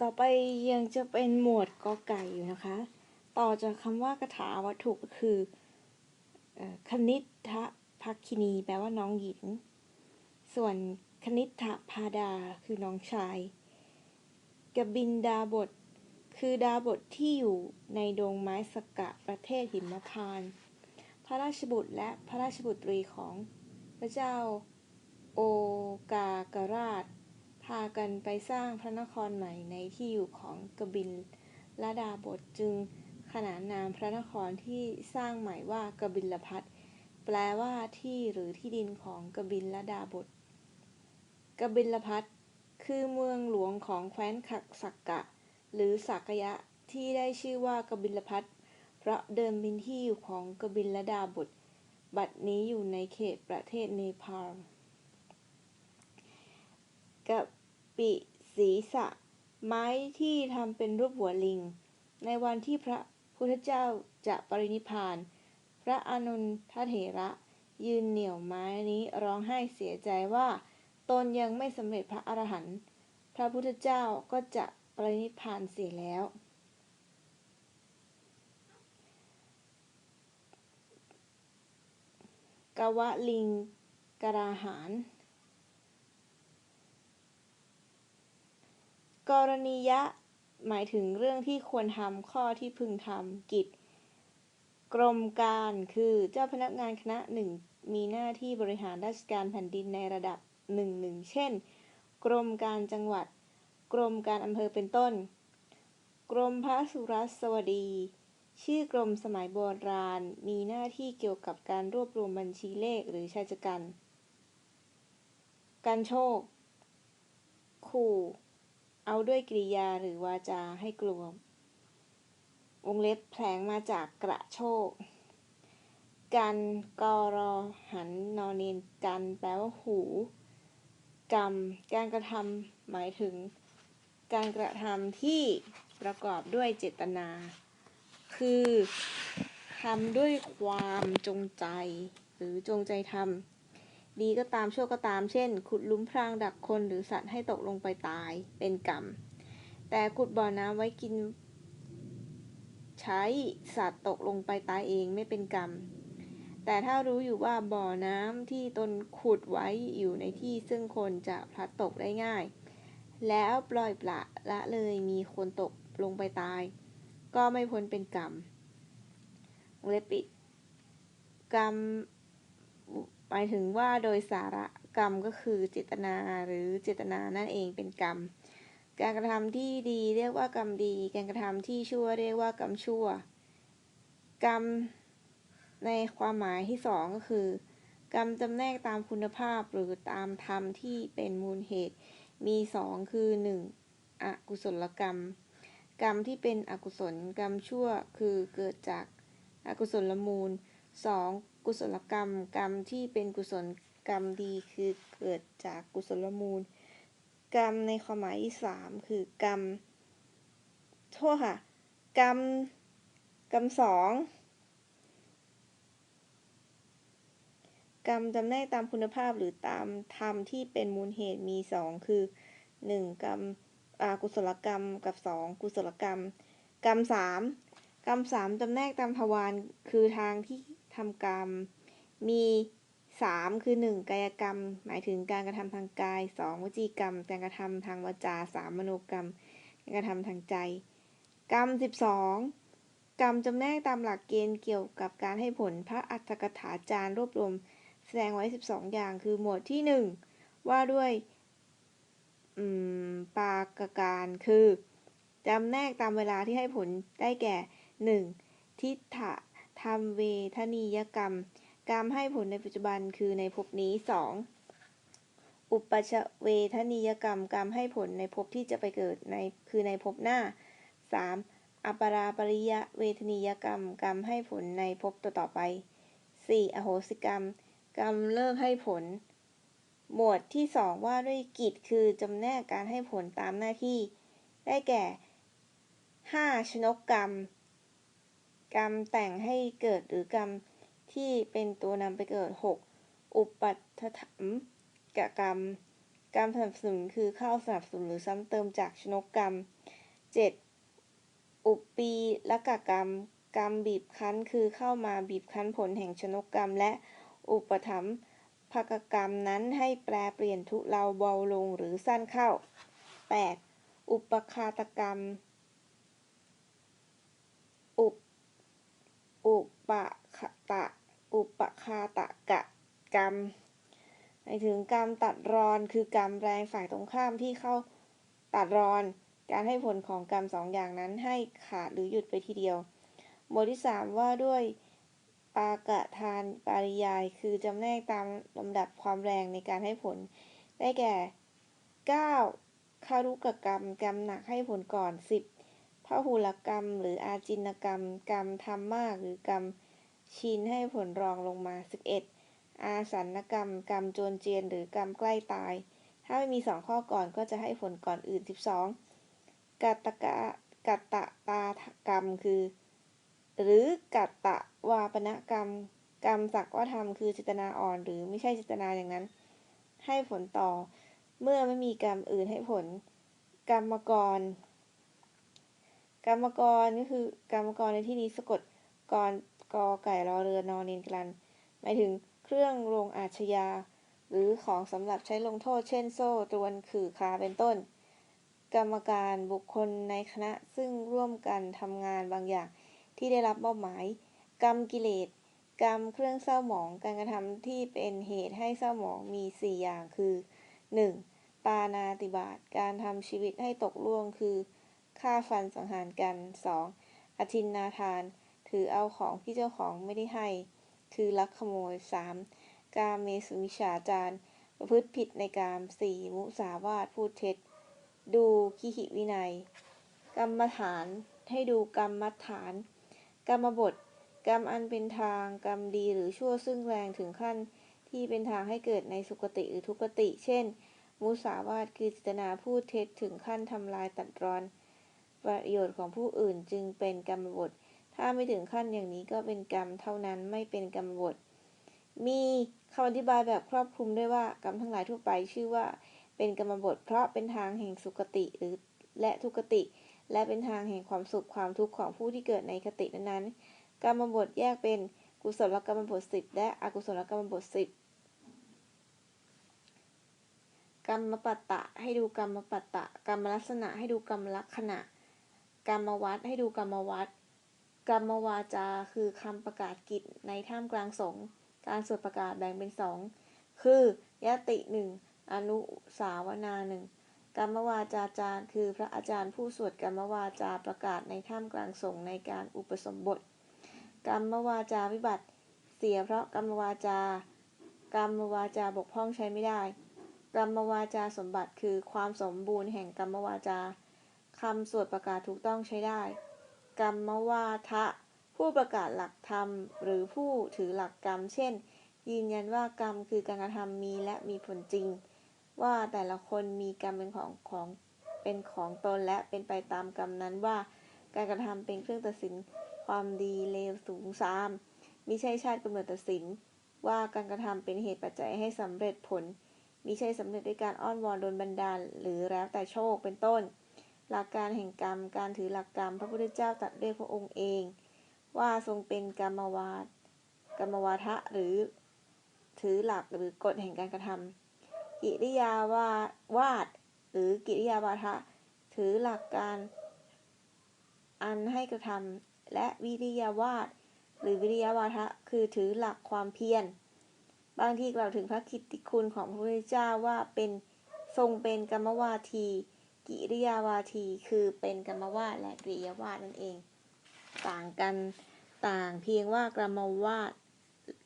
ต่อไปยังจะเป็นหมวดกอไก่อยู่นะคะ ต่อจากคำว่ากระถาวัตถุก็คืออคณิทะภักคินี แปลว่าน้องหญิง ส่วนคณิตถพาดาคือน้องชายกบินดาบท คือดาบทที่อยู่ในดงไม้สกกะประเทศหิมพานต์พระราชบุตรและพระราชบุตรีของพระเจ้าโอกากราชพา กันไปสร้างพระนครใหม่ในที่อยู่ของกบินลดาบทจึงขนานนามพระนครที่สร้างใหม่ว่ากบิลพัทแปลว่าที่หรือที่ดินของกบินลดาบทกบิลพัทคือเมืองหลวงของแคว้นขักสักกะ หรือสักยะที่ได้ชื่อว่ากบิลพัทเพราะเดิมเป็นที่อยู่ของกบินลดาบทบัดนี้อยู่ในเขตประเทศเนปาลกะ ปิศีสะ ไม้ที่ทำเป็นรูปหัวลิง ในวันที่พระพุทธเจ้าจะปรินิพาน พระอานนทเถระยืนเหนี่ยวไม้นี้ร้องไห้เสียใจว่า ตนยังไม่สำเร็จพระอรหันต์พระพุทธเจ้าก็จะปรินิพานเสียแล้ว กวะลิงกราหาร กรณียะ หมายถึงเรื่องที่ควรทำข้อที่พึงทำกิจ กรมการคือเจ้าพนักงานคณะหนึ่งมีหน้าที่บริหารราชการแผ่นดินในระดับหนึ่งหนึ่งเช่น กรมการจังหวัด กรมการอำเภอเป็นต้น กรมพระสุรสวดี ชื่อกรมสมัยโบราณ มีหน้าที่เกี่ยวกับการรวบรวมบัญชีเลขหรือชายชกัน การโชค ขู่ เอาด้วยกริยาหรือวาจาให้กลัว วงเล็บแผลงมาจากกระโชก กันกอรอหันนอนเนนกันแปลว่าหู กรรม การกระทำหมายถึง การกระทำที่ประกอบด้วยเจตนา คือทำด้วยความจงใจ หรือจงใจทำ ดีก็ตามชั่วก็ตาม เช่น ขุดลุมพรางดักคนหรือสัตว์ให้ตกลงไปตายเป็นกรรม แต่ขุดบ่อน้ำไว้กิน ใช้สัตว์ตกลงไปตายเองไม่เป็นกรรม แต่ถ้ารู้อยู่ว่าบ่อน้ำที่ตนขุดไว้อยู่ในที่ซึ่งคนจะพลัดตกได้ง่าย แล้วปล่อยปละละเลยมีคนตกลงไปตาย ก็ไม่พ้นเป็นกรรมวงเล็บปิดกรรม มายถึงว่าโดยสาระกรรมก็คือเจตนาหรือเจตนานั่นเองเป็นกรรม การกระทำที่ดีเรียกว่ากรรมดี การกระทำที่ชั่วเรียกว่ากรรมชั่ว กรรมในความหมายที่สองก็คือ กรรมจำแนกตามคุณภาพหรือตามธรรมที่เป็นมูลเหตุ มีสองคือหนึ่งอกุศลกรรม กรรมที่เป็นอกุศลกรรมชั่วคือเกิดจากอกุศลมูล 2. กุศลกรรม กรรมที่เป็นกุศลกรรมดีคือเกิดจากกุศลมูล กรรมในความหมายที่สามคือกรรม โทษค่ะ กรรม กรรมสองกรรมจำแนกตามคุณภาพหรือตามธรรมที่เป็นมูลเหตุมีสองคือหนึ่งกรรมอากุศลกรรมกับสองกุศลกรรม กรรมสามกรรมสามจำแนกตามทวารคือทางที่ ทำกรรม มีสามคือหนึ่งกายกรรม หมายถึงการกระทำทางกายสองวจีกรรม การกระทำทางวาจาสามมโนกรรม การกระทำทางใจ กรรมสิบสองกรรมจำแนกตามหลักเกณฑ์เกี่ยวกับการให้ผลพระอัฏฐกถาจารย์รวบรวมแสดงไว้ 12 อย่างคือหมวดที่ 1 ว่าด้วยปากการคือจำแนกตามเวลาที่ให้ผลได้แก่ 1. ทิฏฐะ ธรรมเวทนียกรรม กรรมให้ผลในปัจจุบันคือในภพนี้ 2. อุปชเวทนียกรรม กรรมให้ผลในภพที่จะไปเกิดในคือในภพหน้า 3. อปราปริยะเวทนียกรรม กรรมให้ผลในภพต่อๆไป 4. อโหสิกรรม กรรมเลิกให้ผล หมวดที่สองว่าด้วยกิจคือจำแนกการให้ผลตามหน้าที่ ได้แก่ 5. ชนกกรรม กรรมแต่งให้เกิดหรือกรรมที่เป็นตัวนำไปเกิด 6. อุปัฏฐัมกกรรม กรรมสนับสนุนคือเข้าสนับสนุนหรือซ้ำเติมจากชนกกรรม 7. อุปปีละกกรรม กรรมบีบคั้นคือเข้ามาบีบคั้นผลแห่งชนกกรรม และอุปถัมภกกรรมนั้นให้แปรเปลี่ยนทุเลาเบาลงหรือสั้นเข้า 8. อุปคาตกรรม อุป อุปคตะ อุปคาตกะกรรมหมายถึงกรรมตัดรอนคือกรรมแรงฝ่ายตรงข้ามที่เข้าตัดรอน การให้ผลของกรรมสองอย่างนั้นให้ขาดหรือหยุดไปทีเดียวหมวดที่ 3 ว่าด้วยปากะทานปาริยาย คือจำแนกตามลำดับความแรงในการให้ผล ได้แก่ 9. คารุกกรรมกรรมหนักให้ผลก่อน 10. พหุลกรรม หรืออาจินกรรม กรรมทำมากหรือกรรมชินให้ผลรองลงมา 11. อาสันกรรม กรรมโจรเจียน หรือกรรมใกล้ตาย ถ้าไม่มีสองข้อก่อนก็จะให้ผลก่อนอื่น 12. กัตตกะกัตตะตากรรมคือ หรือกัตตะวาปนกรรม กรรมสักว่าทำคือเจตนาอ่อน หรือไม่ใช่เจตนาอย่างนั้น ให้ผลต่อ เมื่อไม่มีกรรมอื่นให้ผล กรรมกร กรรมกรก็คือกรรมกรในที่นี้สะกดกรกอไก่รอเรือนอนเนนกลันหมายถึงเครื่องลงอาชญา หรือของสำหรับใช้ลงโทษ เช่น โซ่ตรวนขื่อคาเป็นต้น กรรมการบุคคลในคณะซึ่งร่วมกันทำงานบางอย่างที่ได้รับมอบหมาย กรรมกิเลสกรรมเครื่องเศร้าหมองการกระทำที่เป็นเหตุให้เศร้าหมองมี 4 อย่างคือ 1. ปานาติบาตการทำชีวิตให้ตกล่วงคือ ฆ่าฟันสังหารกัน 2. อทินนาทาน ถือเอาของที่เจ้าของไม่ได้ให้ คือลักขโมย 3. กาเมสุมิชาจารประพฤติผิดในกาม 4. มุสาวาทพูดเท็จ ดูขีหิวินัย กรรมฐานให้ดูกรรมฐาน กรรมบท กรรมอันเป็นทาง กรรมดีหรือชั่วซึ่งแรงถึงขั้นที่เป็นทางให้เกิดในสุคติหรือทุกติ เช่น มุสาวาทคือเจตนาพูดเท็จถึงขั้นทำลายตัดรอน ประโยชน์ของผู้อื่นจึงเป็นกรรมบท ถ้าไม่ถึงขั้นอย่างนี้ก็เป็นกรรมเท่านั้นไม่เป็นกรรมบท มีคำอธิบายแบบครอบคลุมด้วยว่ากรรมทั้งหลายทั่วไปชื่อว่า เป็นกรรมบท เพราะเป็นทางแห่งสุคติหรือและทุกติ และเป็นทางแห่งความสุขความทุกข์ของผู้ที่เกิดในคตินั้นๆกรรมบทแยกเป็นกุศลกรรมบทสิบและอกุศลกรรมบทสิบกรรมปัตตะให้ดูกรรมปัตตะกรรมลักษณะให้ดูกรรมลักษณะ กรรมวัดให้ดูกรรมวัดกรรมวาจาคือคำประกาศกิจในท่ามกลางสงฆ์การสวดประกาศแบ่งเป็นสองคือยติหนึ่งอนุสาวนาหนึ่งกรรมวาจาจารย์คือพระอาจารย์ผู้สวดกรรมวาจาประกาศในท่ามกลางสงฆ์ในการอุปสมบท กรรมวาจาวิบัติ เสียเพราะกรรมวาจากรรมวาจาบกพร่องใช้ไม่ได้ กรรมวาจาสมบัติคือความสมบูรณ์แห่งกรรมวาจา คำสวดประกาศถูกต้องใช้ได้ กรรมวาทะ ผู้ประกาศหลักธรรม หรือผู้ถือหลักกรรม เช่น ยืนยันว่ากรรมคือการกระทำมีและมีผลจริง ว่าแต่ละคนมีกรรมเป็นของของเป็นของตนและเป็นไปตามกรรมนั้นว่า การกระทำเป็นเครื่องตัดสินความดีเลวสูงซามมิใช่ชาติกำเนิดตัดสิน ว่าการกระทำเป็นเหตุปัจจัยให้สำเร็จผลมิใช่สำเร็จด้วยการอ้อนวอนโดนบันดาล หรือแล้วแต่โชคเป็นต้น หลักการแห่งกรรม การถือหลักกรรม พระพุทธเจ้าตรัสเรียกพระองค์เอง ว่าทรงเป็นกรรมวาทกรรมวาทะหรือถือหลักหรือกฎแห่งการกระทำกิริยาวาวาดหรือกิริยาวาทะ ถือหลักการอันให้กระทำและวิริยาวาดหรือวิริยาวาทะคือถือหลักความเพียรบางที่กล่าวถึงพระคิตติคุณของพระพุทธเจ้าว่าเป็นทรงเป็นกรรมวาที กิริยาวาทีคือเป็นกรรมวาดและกิริยาวาดนั่นเอง ต่างกันต่างเพียงว่ากรรมวาด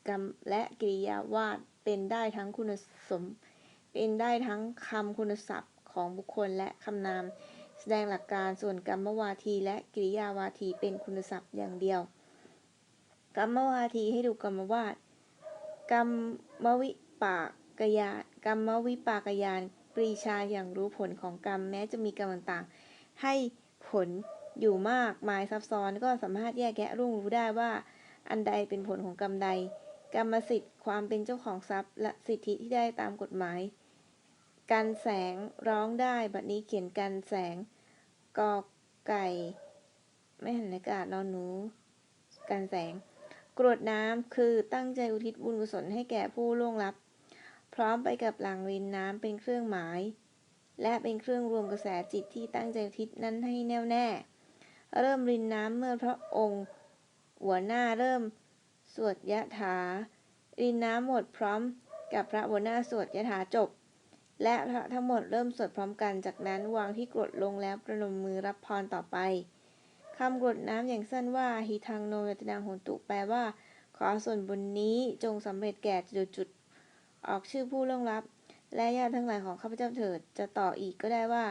กรรมและกิริยาวาดเป็นได้ทั้งคุณสม เป็นได้ทั้งคำคุณศัพท์ของบุคคลและคำนาม แสดงหลักการส่วนกรรมวาทีและกิริยาวาทีเป็นคุณศัพท์อย่างเดียว กรรมวาทีให้ดูกรรมวาดกรรมวิปากยานกรรมวิปากยาน รีชาอย่างรู้ผลของกรรมแม้จะมีกรรมต่างๆ ให้ผลอยู่มากมายซับซ้อนก็สามารถแยกแยะร่วงรู้ได้ว่า อันใดเป็นผลของกรรมใด กรรมสิทธิ์ความเป็นเจ้าของทรัพย์ และสิทธิที่ได้ตามกฎหมายกันแสงร้องได้บัดนี้เขียนกันแสงกอไก่ ไม่หันอากาศนอนหนูกันแสงกรวดน้ำคือตั้งใจอุทิศบุญกุศลให้แก่ผู้ล่วงลับ พร้อมไปกับหลังรินน้ำเป็นเครื่องหมาย และเป็นเครื่องรวมกระแสจิตที่ตั้งใจทิศนั้นให้แน่วแน่ เริ่มรินน้ำเมื่อพระองค์ หัวหน้าเริ่ม สวดยะถา รินน้ำหมดพร้อมกับพระหัวหน้าสวดยะถาจบ และพระทั้งหมดเริ่มสวดพร้อมกันจากนั้นวางที่กรดลงแล้วประนมมือรับพรต่อไปคำกรดน้ำอย่างสั้นว่าหิทังโนยตนางหนตุแปลว่า ขอส่วนบุญนี้จงสำเร็จแก่จุดจุด ออกชื่อผู้ล่วงลับ และญาติทั้งหลายของข้าพเจ้าเถิด จะต่ออีกก็ได้ว่า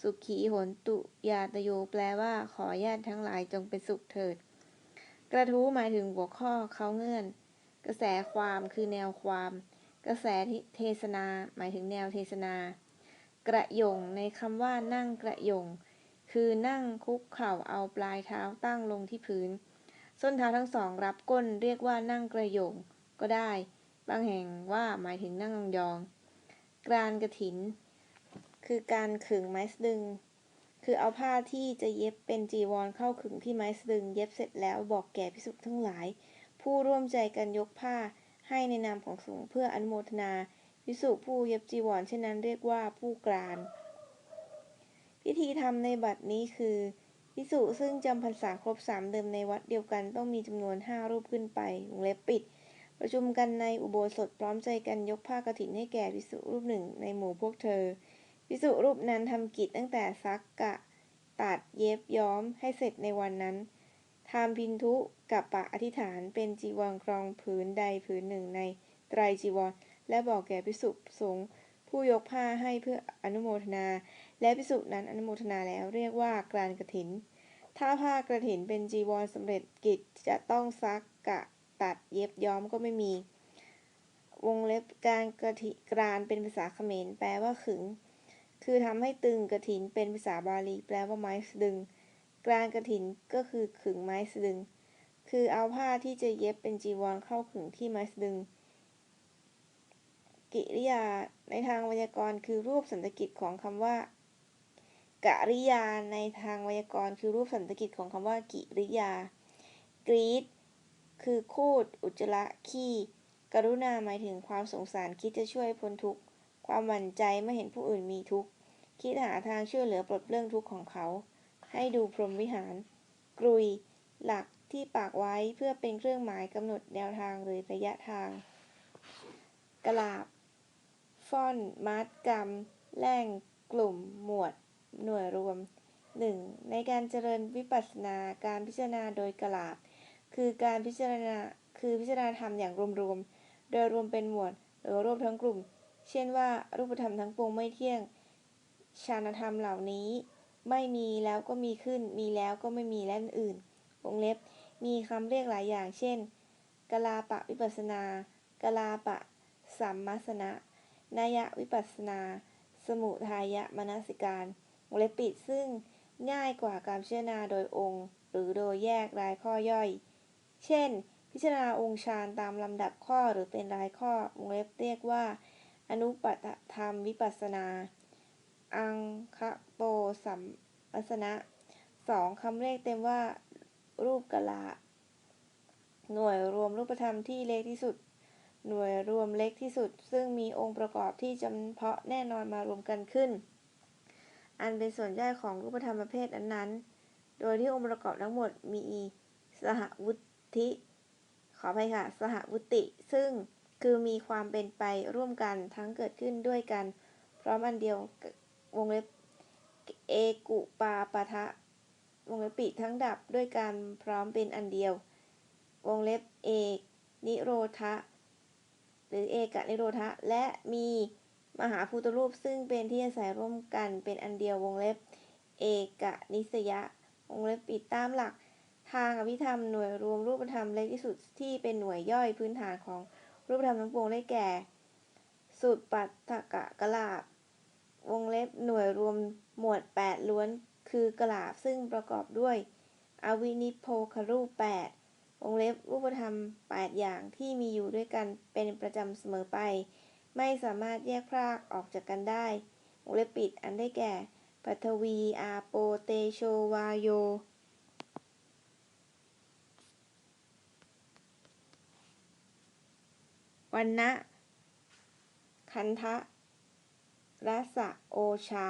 สุขีหนตุยาตโยแปลว่าขอญาติทั้งหลายจงเป็นสุขเถิด กระทู้หมายถึงหัวข้อเขาเงื่อน กระแสความคือแนวความ กระแสเทศนา หมายถึงแนวเทศนา กระยงในคำว่านั่งกระยงคือนั่งคุกเข่าเอาปลายเท้าตั้งลงที่พื้น ส้นเท้าทั้งสองรับก้นเรียกว่านั่งกระยงก็ได้ บางแห่งว่าหมายถึงนั่งยองๆกรานกระถิน คือการขึงไม้สะดึง คือเอาผ้าที่จะเย็บเป็นจีวรเข้าขึงที่ไม้สะดึง เย็บเสร็จแล้วบอกแก่พิสุทั้งหลาย ผู้ร่วมใจกันยกผ้าให้ในนามของสงฆ์เพื่ออนุโมทนาพิสุผู้เย็บจีวรเช่นนั้นเรียกว่าผู้กรานพิธีทำในบัดนี้คือพิสุซึ่งจำพรรษาครบสามเดือนในวัดเดียวกันต้องมีจำนวนห้ารูปขึ้นไปวงเล็บปิด ประชุมกันในอุโบสถพร้อมใจกันยกผ้ากฐินให้แก่พิสุรูปหนึ่งในหมู่พวกเธอพิสุรูปนั้นทำกิจตั้งแต่ซักกะ ตัดเย็บย้อมให้เสร็จในวันนั้นทำพินทุกับปะอธิษฐานเป็นจีวรครองผืนใดผืนหนึ่งในไตรจีวร และบอกแก่พิสุสงฆ์ผู้ยกผ้าให้เพื่ออนุโมทนา และพิสุนั้นอนุโมทนาแล้วเรียกว่ากรานกฐิน ถ้าผ้ากระถินเป็นจีวรสำเร็จกิจจะต้องซักกะ ตัดเย็บย้อมก็ไม่มี วงเล็บการกระถิกรานเป็นภาษาเขมรแปลว่าขึง คือทำให้ตึงกระถินเป็นภาษาบาลี แปลว่าไม้สะดึง กรานกระถินก็คือขึงไม้สะดึง คือเอาผ้าที่จะเย็บเป็นจีวรเข้าขึงที่ไม้สะดึง กิริยาในทางไวยากรณ์คือรูปสันตกิจของคำว่ากริยาในทางไวยากรณ์คือรูปสันตกิจของคำว่ากิริยากรีด คือคูด อุจจระขี้ กรุณาหมายถึงความสงสารคิดจะช่วยพ้นทุกข์ ความหวั่นใจเมื่อเห็นผู้อื่นมีทุกข์ คิดหาทางช่วยเหลือปลดเปลื้องทุกข์ของเขา ให้ดูพรหมวิหาร กรุย หลักที่ปากไว้เพื่อเป็นเครื่องหมายกำหนดแนวทางหรือระยะทาง กลาบ ฟ่อน มัดกรรมแล่ง กลุ่ม หมวด หน่วยรวม 1. ในการเจริญวิปัสสนาการพิจารณาโดยกลาบ คือการพิจารณาคือพิจารณาธรรมอย่างรวมๆ โดยรวมเป็นหมวดหรือรวบทั้งกลุ่ม เช่นว่ารูปธรรมทั้งปวงไม่เที่ยงฌานธรรมเหล่านี้ ไม่มีแล้วก็มีขึ้น มีแล้วก็ไม่มีและอื่นวงเล็บ มีคำเรียกหลายอย่าง เช่น กลาปะวิปัสนากลาปะสัมมัสนะนายวิปัสนา สมุทายมนสิการวงเล็บปิดซึ่งง่ายกว่าการพิจารณาโดยองค์ หรือโดยแยกรายข้อย่อย เช่น พิจารณาองค์ฌานตามลำดับข้อหรือเป็นรายข้อวงเล็บเรียกว่า อนุปัฏฐธรรมวิปัสนา อังคะโปสัมมัสนะสองคำเรียกเต็มว่า รูปกะลาหน่วยรวมรูปธรรมที่เล็กที่สุด หน่วยรวมเล็กที่สุด ซึ่งมีองค์ประกอบที่จำเพาะแน่นอนมารวมกันขึ้น อันเป็นส่วนย่อยของรูปธรรมประเภทนั้นๆโดยที่องค์ประกอบทั้งหมดมีสหวุ ธิขออภัยค่ะ สหวุติ ซึ่งคือมีความเป็นไปร่วมกันทั้งเกิดขึ้นด้วยกัน พร้อมอันเดียววงเล็บเอกุปาปะทะ วงเล็บปิดทั้งดับด้วยกันพร้อมเป็นอันเดียว วงเล็บเอกนิโรธะ หรือเอกนิโรธะ และมีมหาภูตรูปซึ่งเป็นที่อาศัยร่วมกันเป็นอันเดียววงเล็บ เอกนิสยะ วงเล็บปิดตามหลัก ทางอภิธรรมหน่วยรวมรูปธรรมเล็กที่สุดที่เป็นหน่วยย่อยพื้นฐานของรูปธรรมทั้งปวงได้แก่สุดปัตถกะกลาบ วงเล็บหน่วยรวมหมวด 8 ล้วนคือกลาบซึ่งประกอบด้วย อวินิโพครูป 8 วงเล็บรูปธรรม 8 อย่างที่มีอยู่ด้วยกันเป็นประจำเสมอไป ไม่สามารถแยกพรากออกจากกันได้ วงเล็บปิดอันได้แก่ปัทวีอาโปเตโชวาโย วันนะคันทะรัสะโอชา